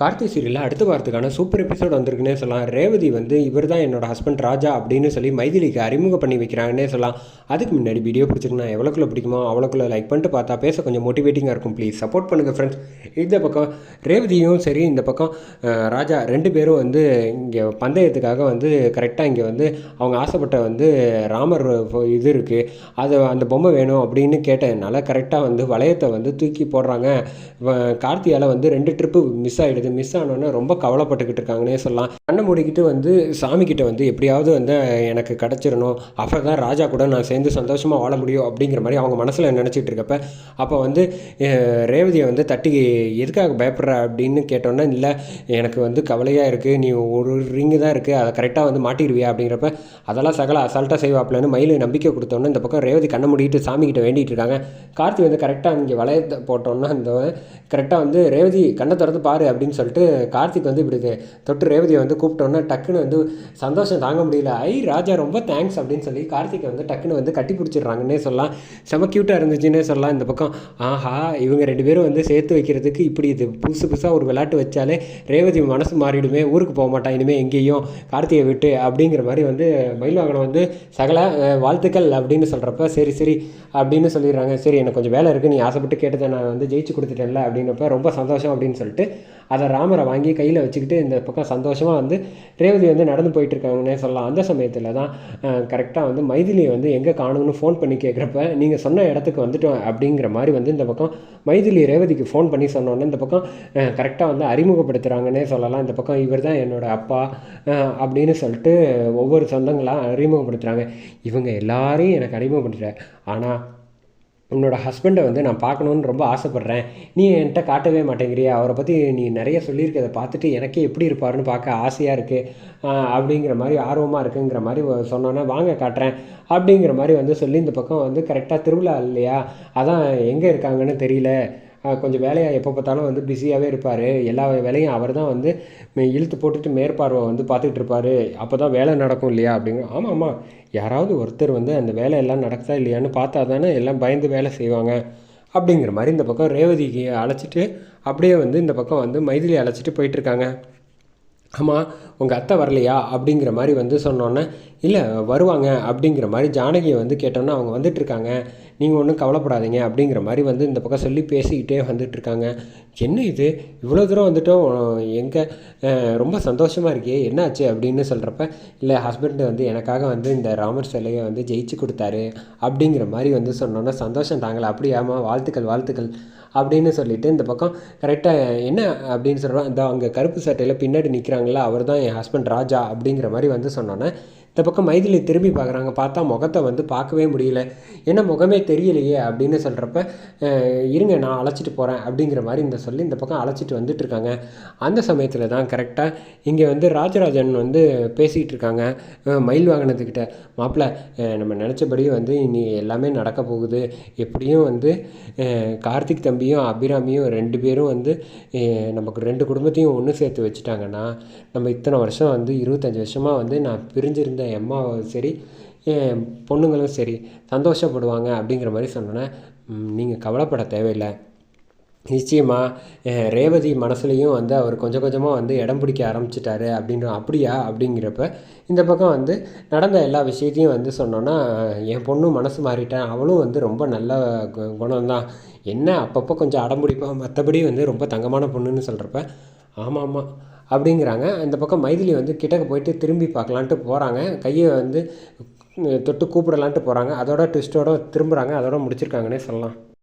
கார்த்தி சீரியலில் அடுத்த வாரத்துக்கான சூப்பர் எபிசோட் வந்திருக்குன்னே சொல்லலாம். ரேவதி வந்து இவர் தான் என்னோட ஹஸ்பண்ட் ராஜா அப்படின்னு சொல்லி மைதிலிக்கு அறிமுகம் பண்ணி வைக்கிறாங்கன்னே சொல்லலாம். அதுக்கு முன்னாடி வீடியோ பிடிச்சிருந்தா எவ்வளோக்குள்ள பிடிக்குமோ அவ்வளோக்குள்ள லைக் பண்ணிட்டு பார்த்தா பேச கொஞ்சம் மோட்டிவேட்டிங்காக இருக்கும். ப்ளீஸ் சப்போர்ட் பண்ணுங்கள் ஃப்ரெண்ட்ஸ் இந்த பக்கம் ரேவதியும் சரி இந்த பக்கம் ராஜா ரெண்டு பேரும் வந்து இங்கே பந்தயத்துக்காக வந்து கரெக்டாக இங்கே வந்து அவங்க ஆசைப்பட்ட வந்து ராமர் இது இருக்குது அது அந்த பொம்மை வேணும் அப்படின்னு கேட்டதுனால கரெக்டாக வந்து வளையத்தை வந்து தூக்கி போடுறாங்க. கார்த்தியால் வந்து ரெண்டு ட்ரிப்பு மிஸ் ஆகிடுது இது மிஸ் ஆனோன்னே ரொம்ப கவலைப்பட்டுக்கிட்டு இருக்காங்கன்னே சொல்லலாம். கண்ணை மூடிக்கிட்டு வந்து சாமி கிட்ட வந்து எப்படியாவது வந்து எனக்கு கிடச்சிடணும். அப்போ தான் ராஜா கூட நான் சேர்ந்து சந்தோஷமாக வாழ முடியும் அப்படிங்கிற மாதிரி அவங்க மனசில் நினச்சிட்டு இருக்கப்ப அப்போ வந்து ரேவதியை வந்து தட்டி எதுக்காக பயப்படுற? அப்படின்னு கேட்டோன்னே இல்லை எனக்கு வந்து கவலையாக இருக்குது நீ ஒரு ரிங்கு தான் இருக்குது அதை கரெக்டாக வந்து மாட்டிடுவியா? அப்படிங்கிறப்ப அதெல்லாம் சகல அசால்ட்டாக செய்வாப்லன்னு மயில் நம்பிக்கை கொடுத்தோன்னே இந்த பக்கம் ரேவதி கண்ணை மூடிட்டு சாமி கிட்ட வேண்டிகிட்டு இருக்காங்க. கார்த்தி வந்து கரெக்டாக இங்கே வளையத்தை போட்டோன்னா இந்த கரெக்டாக வந்து ரேவதி கண்ணை திறந்து பாரு அப்படின்னு சொல்லிட்டு கார்த்திக் வந்து இப்படி தொட்டு ரேவதியை வந்து கூப்பிட்டோன்னே டக்குன்னு வந்து சந்தோஷம் தாங்க முடியல. ஐ ராஜா ரொம்ப தேங்க்ஸ் அப்படின்னு சொல்லி கார்த்திகை வந்து டக்குன்னு வந்து கட்டி பிடிச்சிடுறாங்கன்னே சொல்லலாம். செம க்யூட்டாக இருந்துச்சுன்னே சொல்லலாம் இந்த பக்கம். ஆஹா இவங்க ரெண்டு பேரும் வந்து சேர்த்து வைக்கிறதுக்கு இப்படி இது புதுசு புதுசாக ஒரு விளையாட்டு வச்சாலே ரேவதி மனசு மாறிடுமே ஊருக்கு போக மாட்டான் இனிமேல் எங்கேயும் கார்த்திகை விட்டு அப்படிங்கிற மாதிரி வந்து மயில்வாகனம் வந்து சகல வாழ்த்துக்கள் அப்படின்னு சொல்கிறப்ப சரி சரி அப்படின்னு சொல்லிடுறாங்க. சரி எனக்கு கொஞ்சம் வேலை இருக்குது நீ ஆசைப்பட்டு கேட்டதை நான் வந்து ஜெயிச்சு கொடுத்துட்டேன்ல அப்படிங்கிறப்ப ரொம்ப சந்தோஷம் அப்படின்னு சொல்லிட்டு அதை ராமரை வாங்கி கையில் வச்சுக்கிட்டு இந்த பக்கம் சந்தோஷமாக வந்து ரேவதி வந்து நடந்து போயிட்டு இருக்காங்கன்னே சொல்லலாம். அந்த சமயத்தில் தான் கரெக்டாக வந்து மைதிலியை வந்து எங்கே காணும்னு ஃபோன் பண்ணி கேட்குறப்ப நீங்கள் சொன்ன இடத்துக்கு வந்துட்டோம் அப்படிங்கிற மாதிரி வந்து இந்த பக்கம் மைதிலி ரேவதிக்கு ஃபோன் பண்ணி சொன்னோன்னே இந்த பக்கம் கரெக்டாக வந்து அறிமுகப்படுத்துகிறாங்கன்னே சொல்லலாம். இந்த பக்கம் இவர் தான் என்னோடய அப்பா அப்படின்னு சொல்லிட்டு ஒவ்வொரு சொந்தங்களாக அறிமுகப்படுத்துகிறாங்க இவங்க எல்லாரையும் எனக்கு அறிமுகப்படுத்துகிறார் ஆனால் உன்னோட ஹஸ்பண்டை வந்து நான் பார்க்கணுன்னு ரொம்ப ஆசைப்பட்றேன். நீ என்கிட்ட காட்டவே மாட்டேங்கிறியா? அவரை பற்றி நீ நிறைய சொல்லியிருக்கதை பார்த்துட்டு எனக்கே எப்படி இருப்பாருன்னு பார்க்க ஆசையாக இருக்குது அப்படிங்கிற மாதிரி ஆர்வமாக இருக்குங்கிற மாதிரி சொன்னோன்னே வாங்க காட்டுறேன். அப்படிங்கிற மாதிரி வந்து சொல்லி இந்த பக்கம் வந்து கரெக்டாக திருவிழா இல்லையா? அதான் எங்கே இருக்காங்கன்னு தெரியல. கொஞ்சம் வேலையாக எப்போ பார்த்தாலும் வந்து பிஸியாகவே இருப்பார். எல்லா வேலையும் அவர் தான் வந்து இழுத்து போட்டுட்டு மேற்பார்வை வந்து பார்த்துட்ருப்பார் அப்போ தான் வேலை நடக்கும் இல்லையா அப்படிங்கிற ஆமாம் ஆமாம் யாராவது ஒருத்தர் வந்து அந்த வேலையெல்லாம் நடக்குதா இல்லையான்னு பார்த்தா தானே எல்லாம் பயந்து வேலை செய்வாங்க. அப்படிங்கிற மாதிரி இந்த பக்கம் ரேவதிக்கு அழைச்சிட்டு அப்படியே வந்து இந்த பக்கம் வந்து மைதிலி அழைச்சிட்டு போயிட்டுருக்காங்க ஆமாம் உங்கள் அத்தை வரலையா அப்படிங்கிற மாதிரி வந்து சொன்னோன்னே இல்லை வருவாங்க அப்படிங்கிற மாதிரி ஜானகியை வந்து கேட்டோன்னே அவங்க வந்துட்டுருக்காங்க. நீங்கள் ஒன்றும் கவலைப்படாதீங்க அப்படிங்கிற மாதிரி வந்து இந்த பக்கம் சொல்லி பேசிக்கிட்டே வந்துட்டுருக்காங்க. என்ன இது? இவ்வளோ தூரம் வந்துட்டோம். எங்கே ரொம்ப சந்தோஷமாக இருக்கே. என்னாச்சு அப்படின்னு சொல்கிறப்ப இல்லை ஹஸ்பண்ட் வந்து எனக்காக வந்து இந்த ராமர் சிலையை வந்து ஜெயிச்சு கொடுத்தாரு அப்படிங்கிற மாதிரி வந்து சொன்னோன்னா சந்தோஷம் தாங்கலை. அப்படியாமா வாழ்த்துக்கள் வாழ்த்துக்கள் அப்படின்னு சொல்லிட்டு இந்த பக்கம் கரெக்டாக என்ன அப்படின்னு சொல்கிறோம் இந்த அங்கே கருப்பு சட்டையில் பின்னாடி நிற்கிறாங்களா அவர் தான் என் ஹஸ்பண்ட் ராஜா அப்படிங்கிற மாதிரி வந்து சொன்னோன்னே இந்த பக்கம் மைதிலி திரும்பி பார்க்குறாங்க. பார்த்தா முகத்தை வந்து பார்க்கவே முடியல. என்ன முகமே தெரியலையே அப்படின்னு சொல்கிறப்ப இருங்க நான் அழைச்சிட்டு போகிறேன் அப்படிங்கிற மாதிரி இந்த சொல்லி இந்த பக்கம் அழைச்சிட்டு வந்துட்டு இருக்காங்க அந்த சமயத்தில் தான் கரெக்டாக இங்கே வந்து ராஜராஜன் வந்து பேசிகிட்டு இருக்காங்க மயில் வாகனத்துக்கிட்ட மாப்பிள்ள நம்ம நினச்சபடியும் வந்து இனி எல்லாமே நடக்க போகுது. எப்படியும் வந்து கார்த்திக் தம்பியும் அபிராமியும் ரெண்டு பேரும் வந்து நமக்கு ரெண்டு குடும்பத்தையும் ஒன்று சேர்த்து வச்சுட்டாங்கன்னா நம்ம இத்தனை வருஷம் வந்து இருபத்தஞ்சி வருஷமாக வந்து நான் பிரிஞ்சிருந்த என் அம்மாவும் சரி என் பொண்ணுங்களும் சரி சந்தோஷப்படுவாங்க அப்படிங்கிற மாதிரி சொன்னோன்னே நீங்கள் கவலைப்பட தேவையில்லை. நிச்சயமாக ரேவதி மனசுலையும் வந்து அவர் கொஞ்சம் கொஞ்சமாக வந்து இடம் பிடிக்க ஆரம்பிச்சிட்டாரு அப்படின்ற அப்படியா? அப்படிங்கிறப்ப இந்த பக்கம் வந்து நடந்த எல்லா விஷயத்தையும் வந்து சொன்னோன்னா என் பொண்ணும் மனசு மாறிட்டேன் அவளும் வந்து ரொம்ப நல்ல கு- குணம்தான். என்ன அப்பப்போ கொஞ்சம் அடம்பிடிப்பான் மற்றபடி வந்து ரொம்ப தங்கமான பொண்ணுன்னு சொல்கிறப்ப ஆமாம் ஆமாம் அப்படிங்கிறாங்க. இந்த பக்கம் மைதிலி வந்து கிட்டக்க போயிட்டு திரும்பி பார்க்கலான்ட்டு போகிறாங்க கையை வந்து தொட்டு கூப்பிடலான்ட்டு போகிறாங்க அதோட ட்விஸ்ட்டோட திரும்புகிறாங்க அதோட முடிச்சிருக்காங்கன்னே சொல்லலாம்.